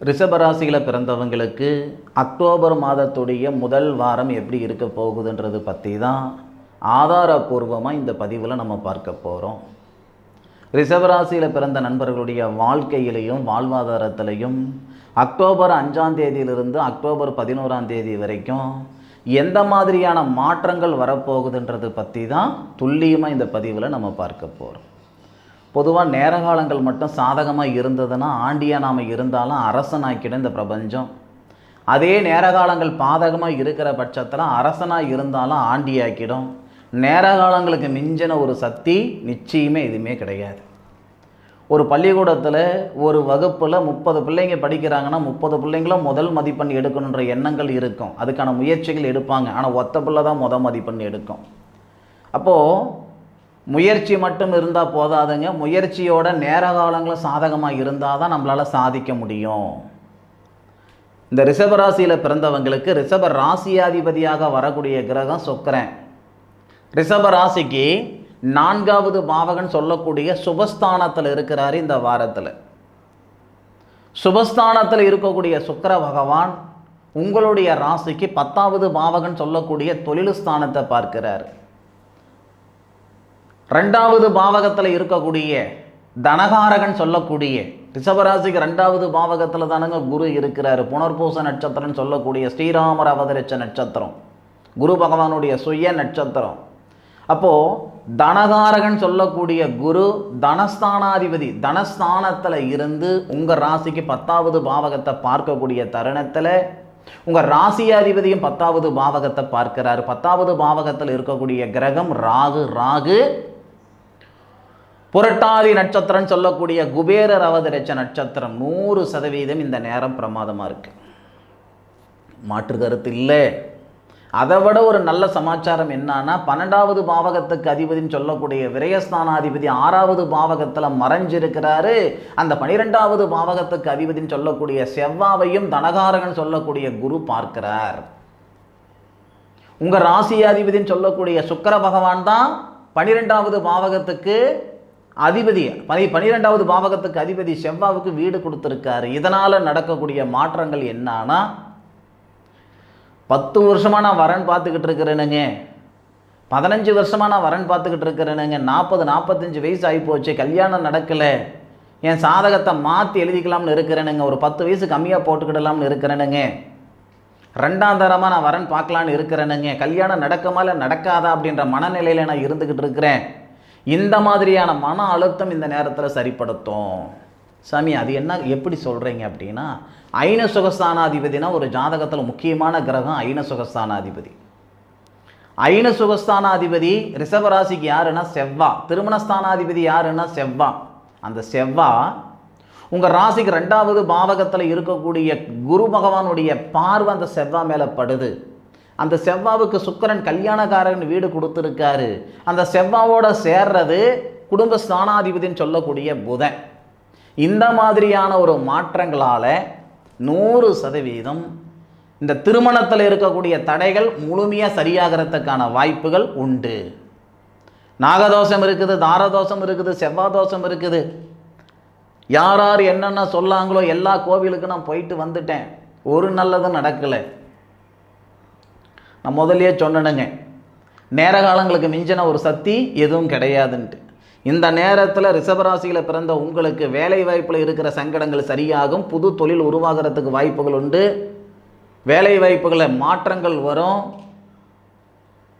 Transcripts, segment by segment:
ரிஷபராசியில் பிறந்தவங்களுக்கு அக்டோபர் மாதத்துடைய முதல் வாரம் எப்படி இருக்க போகுதுன்றது பற்றி தான் ஆதாரபூர்வமாக இந்த பதிவில் நம்ம பார்க்க போகிறோம் ரிஷபராசியில் பிறந்த நண்பர்களுடைய வாழ்க்கையிலையும் வாழ்வாதாரத்திலையும் அக்டோபர் அஞ்சாம் தேதியிலிருந்து அக்டோபர் பதினோராம் தேதி வரைக்கும் எந்த மாதிரியான மாற்றங்கள் வரப்போகுதுன்றது பற்றி தான் துல்லியமாக இந்த பதிவில் நம்ம பார்க்க போகிறோம் பொதுவாக நேர காலங்கள் மட்டும் சாதகமாக இருந்ததுன்னா ஆண்டியாக நாம் இருந்தாலும் அரசனாக்கிடும் இந்த பிரபஞ்சம். அதே நேர காலங்கள் பாதகமாக இருக்கிற பட்சத்தில் அரசனாக இருந்தாலும் ஆண்டியாக்கிடும். நேர காலங்களுக்கு மிஞ்சின ஒரு சக்தி நிச்சயமே எதுவுமே கிடையாது. ஒரு பள்ளிக்கூடத்தில் ஒரு வகுப்பில் முப்பது பிள்ளைங்க படிக்கிறாங்கன்னா முப்பது பிள்ளைங்களும் முதல் மதிப்பெண் எடுக்கணுன்ற எண்ணங்கள் இருக்கும். அதுக்கான முயற்சிகள் எடுப்பாங்க. ஆனால் ஒத்த பிள்ளை தான் முதல் மதிப்பெண் எடுக்கும். அப்போது முயற்சி மட்டும் இருந்தால் போதாதுங்க. முயற்சியோட நேர காலங்களும் சாதகமாக இருந்தால் தான் நம்மளால் சாதிக்க முடியும். இந்த ரிஷபராசியில் பிறந்தவங்களுக்கு ரிஷப ராசியாதிபதியாக வரக்கூடிய கிரகம் சுக்கரன். ரிஷப ராசிக்கு நான்காவது பாவகன் சொல்லக்கூடிய சுபஸ்தானத்தில் இருக்கிறாரு இந்த வாரத்தில். சுபஸ்தானத்தில் இருக்கக்கூடிய சுக்கர பகவான் உங்களுடைய ராசிக்கு பத்தாவது பாவகன் சொல்லக்கூடிய தொழில் ஸ்தானத்தை பார்க்கிறார். ரெண்டாவது பாவகத்தில் இருக்கக்கூடிய தனகாரகன் சொல்லக்கூடிய ரிஷபராசிக்கு ரெண்டாவது பாவகத்தில் தானுங்க குரு இருக்கிறார். புனர்பூச நட்சத்திரம்னு சொல்லக்கூடிய ஸ்ரீராமர் அவதரிச்ச நட்சத்திரம். குரு பகவானுடைய சுய நட்சத்திரம். அப்போது தனகாரகன் சொல்லக்கூடிய குரு தனஸ்தானாதிபதி தனஸ்தானத்தில் இருந்து உங்கள் ராசிக்கு பத்தாவது பாவகத்தை பார்க்கக்கூடிய தருணத்தில் உங்கள் ராசியாதிபதியும் பத்தாவது பாவகத்தை பார்க்கிறார். பத்தாவது பாவகத்தில் இருக்கக்கூடிய கிரகம் ராகு ராகு புரட்டாதி நட்சத்திரம் சொல்லக்கூடிய குபேரர் அவதரிச்ச நட்சத்திரம் நூறு சதவீதம் இந்த நேரம் பிரமாதமாக இருக்குது மாற்று கருத்து இல்லை. அதை விட ஒரு நல்ல சமாச்சாரம் என்னன்னா பன்னெண்டாவது பாவகத்துக்கு அதிபதினு சொல்லக்கூடிய விரயஸ்தானாதிபதி ஆறாவது பாவகத்தில் மறைஞ்சிருக்கிறாரு. அந்த பனிரெண்டாவது பாவகத்துக்கு அதிபதினு சொல்லக்கூடிய செவ்வாவையும் தனகாரகன் சொல்லக்கூடிய குரு பார்க்கிறார். உங்கள் ராசியாதிபதினு சொல்லக்கூடிய சுக்கர பகவான் தான் பனிரெண்டாவது பாவகத்துக்கு அதிபதி பனி பனிரெண்டாவது பாவகத்துக்கு அதிபதி செவ்வாவுக்கு வீடு கொடுத்துருக்காரு. இதனால் நடக்கக்கூடிய மாற்றங்கள் என்னன்னா பத்து வருஷமாக நான் வரன் பார்த்துக்கிட்டு இருக்கிறேனுங்க. பதினஞ்சு வருஷமாக நான் வரன் பார்த்துக்கிட்டு இருக்கிறேனுங்க. நாற்பது நாற்பத்தஞ்சு வயசு ஆகிப்போச்சு கல்யாணம் நடக்கலை. என் சாதகத்தை மாற்றி எழுதிக்கலாம்னு இருக்கிறேனுங்க. ஒரு பத்து வயசு கம்மியாக போட்டுக்கிடலாம்னு இருக்கிறேனுங்க. ரெண்டாம் தரமாக நான் வரன் பார்க்கலான்னு இருக்கிறேனுங்க. கல்யாணம் நடக்கமா இல்லை நடக்காதா அப்படின்ற மனநிலையில் நான் இருந்துக்கிட்டு இருக்கிறேன். இந்த மாதிரியான மன அழுத்தம் இந்த நேரத்தில் சரிப்படுத்தும். சாமி அது என்ன எப்படி சொல்கிறீங்க அப்படின்னா ஐன சுகஸ்தானாதிபதினா ஒரு ஜாதகத்தில் முக்கியமான கிரகம் ஐன சுகஸ்தானாதிபதி. ஐன சுகஸ்தானாதிபதி ரிஷபராசிக்கு யாருன்னா செவ்வா. திருமணஸ்தானாதிபதி யாருன்னா செவ்வா. அந்த செவ்வா உங்கள் ராசிக்கு ரெண்டாவது பாவகத்தில் இருக்கக்கூடிய குரு பகவானுடைய பார்வை அந்த செவ்வா மேலே படுது. அந்த செவ்வாவுக்கு சுக்கரன் கல்யாணக்காரன் வீடு கொடுத்துருக்காரு. அந்த செவ்வாவோட சேர்றது குடும்ப ஸ்தானாதிபதின்னு சொல்லக்கூடிய புதன். இந்த மாதிரியான ஒரு மாற்றங்களால் நூறு சதவீதம் இந்த திருமணத்தில் இருக்கக்கூடிய தடைகள் முழுமையாக சரியாகிறதுக்கான வாய்ப்புகள் உண்டு. நாகதோஷம் இருக்குது தாரதோஷம் இருக்குது செவ்வாதோஷம் இருக்குது. யார் யார் என்னென்ன சொல்லாங்களோ எல்லா கோவிலுக்கும் நான் போயிட்டு வந்துட்டேன். ஒரு நல்லதும் நடக்கலை. நான் முதல்லையே சொன்னனுங்க. நேர காலங்களுக்கு மிஞ்சின ஒரு சக்தி எதுவும் கிடையாதுன்ட்டு. இந்த நேரத்தில் ரிஷபராசியில் பிறந்த உங்களுக்கு வேலை வாய்ப்பில் இருக்கிற சங்கடங்கள் சரியாகும் புது தொழில் உருவாகிறதுக்கு வாய்ப்புகள் உண்டு. வேலை வாய்ப்புகளில் மாற்றங்கள் வரும்.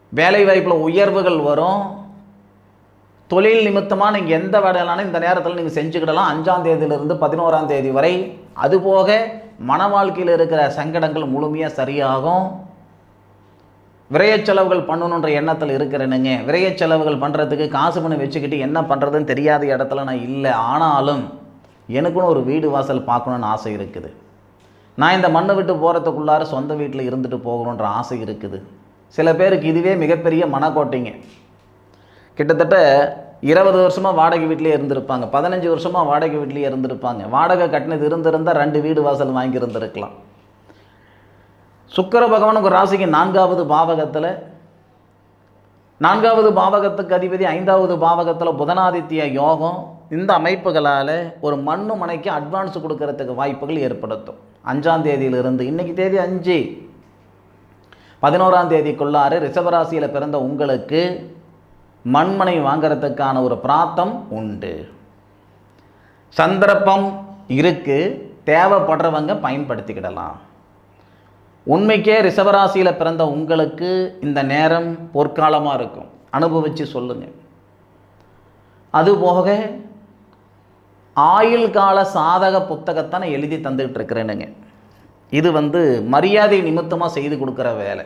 வேலை வாய்ப்பில் உயர்வுகள் வரும். தொழில் நிமித்தமாக நீங்கள் எந்த வேலைனாலும் இந்த நேரத்தில் நீங்கள் செஞ்சுக்கிடலாம். அஞ்சாம் தேதியிலிருந்து பதினோராம் தேதி வரை. அதுபோக மன வாழ்க்கையில் இருக்கிற சங்கடங்கள் முழுமையாக சரியாகும். விரைய செலவுகள் பண்ணணுன்ற எண்ணத்தில் இருக்கிறேனுங்க. விரைய செலவுகள் பண்ணுறதுக்கு காசு பண்ணி வச்சுக்கிட்டு என்ன பண்ணுறதுன்னு தெரியாத இடத்துல நான் இல்லை. ஆனாலும் எனக்குன்னு ஒரு வீடு வாசல் பார்க்கணுன்னு ஆசை இருக்குது. நான் இந்த மண்ணை விட்டு போகிறதுக்குள்ளார சொந்த வீட்டில் இருந்துட்டு போகணுன்ற ஆசை இருக்குது. சில பேருக்கு இதுவே மிகப்பெரிய மனக்கோட்டைங்க. கிட்டத்தட்ட இருபது வருஷமாக வாடகை வீட்டிலே இருந்திருப்பாங்க. பதினஞ்சு வருஷமாக வாடகை வீட்டிலே இருந்திருப்பாங்க. வாடகை கட்டினது இருந்திருந்தால் ரெண்டு வீடு வாசல் வாங்கியிருந்திருக்கலாம். சுக்கர பகவான் உங்கள் ராசிக்கு நான்காவது பாவகத்தில் நான்காவது பாவகத்துக்கு அதிபதி ஐந்தாவது பாவகத்தில் புதனாதித்ய யோகம் இந்த அமைப்புகளால் ஒரு மண்ணு மனைக்கு அட்வான்ஸ் கொடுக்கறதுக்கு வாய்ப்புகள் ஏற்படுத்தும். அஞ்சாம் தேதியிலிருந்து இன்னைக்கு தேதி அஞ்சு. பதினோராம் தேதிக்குள்ளார ரிஷபராசியில் பிறந்த உங்களுக்கு மண்மனை வாங்கிறதுக்கான ஒரு பிராத்தம் உண்டு. சந்தர்ப்பம் இருக்கு தேவைப்படுறவங்க பயன்படுத்திக்கிடலாம். உண்மைக்கே ரிஷபராசியில் பிறந்த உங்களுக்கு இந்த நேரம் பொற்காலமாக இருக்கும். அனுபவித்து சொல்லுங்கள் அதுபோக ஆயுள் கால சாதக புத்தகத்தை நான் எழுதி தந்துக்கிட்டு இருக்கிறேனுங்க. இது வந்து மரியாதை நிமித்தமாக செய்து கொடுக்குற வேலை.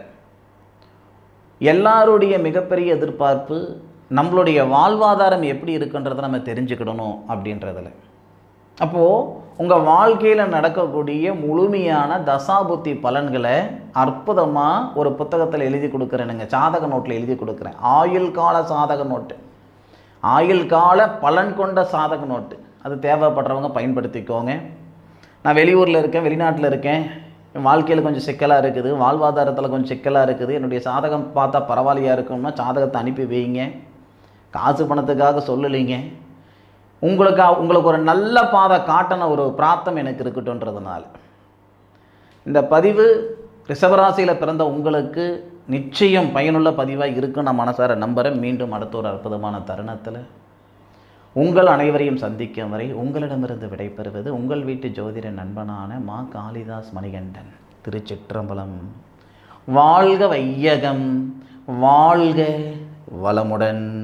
எல்லாருடைய மிகப்பெரிய எதிர்பார்ப்பு நம்மளுடைய வாழ்வாதாரம் எப்படி இருக்குன்றதை நம்ம தெரிஞ்சுக்கிடணும் அப்படின்றதுல. அப்போது உங்கள் வாழ்க்கையில் நடக்கக்கூடிய முழுமையான தசாபுத்தி பலன்களை அற்புதமாக ஒரு புத்தகத்தில் எழுதி கொடுக்குறேனுங்க. சாதக நோட்டில் எழுதி கொடுக்குறேன். ஆயுள் கால சாதக நோட்டு. ஆயுள் கால பலன் கொண்ட சாதக நோட்டு. அது தேவைப்படுறவங்க பயன்படுத்திக்கோங்க. நான் வெளியூரில் இருக்கேன் வெளிநாட்டில் இருக்கேன். என் வாழ்க்கையில் கொஞ்சம் சிக்கலாக இருக்குது. வாழ்வாதாரத்தில் கொஞ்சம் சிக்கலாக இருக்குது. என்னுடைய சாதகம் பார்த்தா பரவாயில்லையா இருக்கும்னா சாதகத்தை அனுப்பி வைங்க. காசு பணத்துக்காக சொல்லலைங்க. உங்களுக்கு உங்களுக்கு ஒரு நல்ல பாதை காட்டின ஒரு பிரார்த்தம் எனக்கு இருக்கட்டும்ன்றதுனால. இந்த பதிவு ரிஷபராசியில் பிறந்த உங்களுக்கு நிச்சயம் பயனுள்ள பதிவாக இருக்குன்னு நான் மனசார நம்புகிறேன் மீண்டும் அடுத்த ஒரு அற்புதமான தருணத்தில் உங்கள் அனைவரையும் சந்திக்கும் வரை உங்களிடமிருந்து விடைபெறுவது உங்கள் வீட்டு ஜோதிட நண்பனான மா காளிதாஸ் மணிகண்டன். திருச்சிற்றம்பலம். வாழ்க வையகம். வாழ்க வளமுடன்.